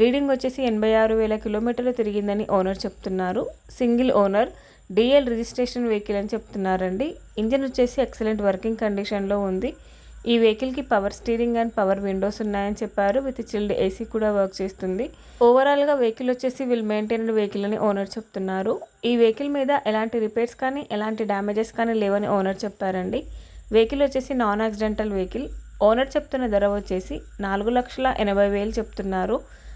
Reading వచ్చేసి ఎనభై ఆరు వేల కిలోమీటర్లు తిరిగిందని ఓనర్ చెప్తున్నారు. Single owner DL registration vehicle అని చెప్తున్నారండి. ఇంజన్ వచ్చేసి ఎక్సలెంట్ వర్కింగ్ కండిషన్లో ఉంది. ఈ వెహికల్కి power steering and power windows ఉన్నాయని చెప్పారు. విత్ చిల్డ్ ఏసీ కూడా వర్క్ చేస్తుంది. ఓవరాల్గా వెహికల్ వచ్చేసి విల్ మెయింటైన్డ్ వెహికల్ అని ఓనర్ చెప్తున్నారు. ఈ వెహికల్ మీద ఎలాంటి రిపేర్స్ కానీ ఎలాంటి డ్యామేజెస్ కానీ లేవని ఓనర్ చెప్పారండి. వెహికల్ వచ్చేసి నాన్ యాక్సిడెంటల్ వెహికల్. ఓనర్ చెప్తున్న ధర వచ్చేసి నాలుగు లక్షల ఎనభై వేలు చెప్తున్నారు.